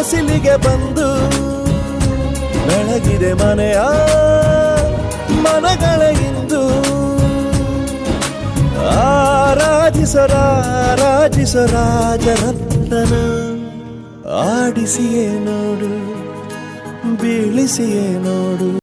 ಹೊಸಿಲಿಗೆ ಬಂದು ಬೆಳಗಿದೆ ಮನೆಯ ಮನಗಳ ಇಂದು. ಆರಾಧಿಸರ ರಾಜರತ್ನ ಆಡಿಸಿಯೇ ನೋಡು ಬೀಳಿಸಿಯೇ ನೋಡು.